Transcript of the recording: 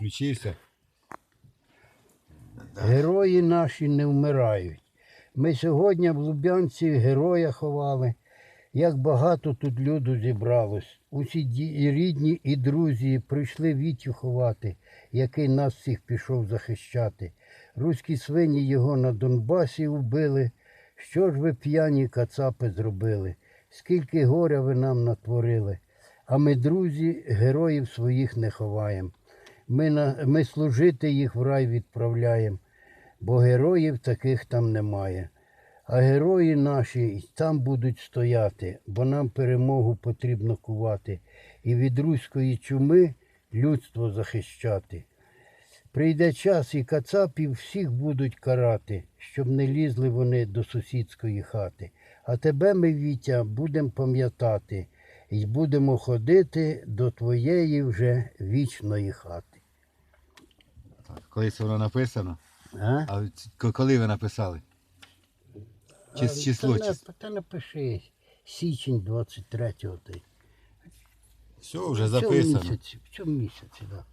включився. Герої наші не вмирають. Ми сьогодні в Лубянці героя ховали. Як багато тут люду зібралось. Усі і рідні і друзі прийшли Вітю ховати, який нас всіх пішов захищати. Руські свині його на Донбасі вбили. Що ж ви п'яні кацапи зробили? Скільки горя ви нам натворили? А ми, друзі, героїв своїх не ховаємо. Ми, на, ми служити їх в рай відправляємо, бо героїв таких там немає. А герої наші там будуть стояти, бо нам перемогу потрібно кувати і від руської чуми людство захищати. Прийде час і кацапів всіх будуть карати, щоб не лізли вони до сусідської хати. А тебе ми, Вітя, будемо пам'ятати і будемо ходити до твоєї вже вічної хати. Так, коли це воно написано? А? А к- коли ви написали? Чи з число? Та, Чи... та напиши січень 23-го. ти. Все вже записано. місяці, в цьому місяці, так. Да.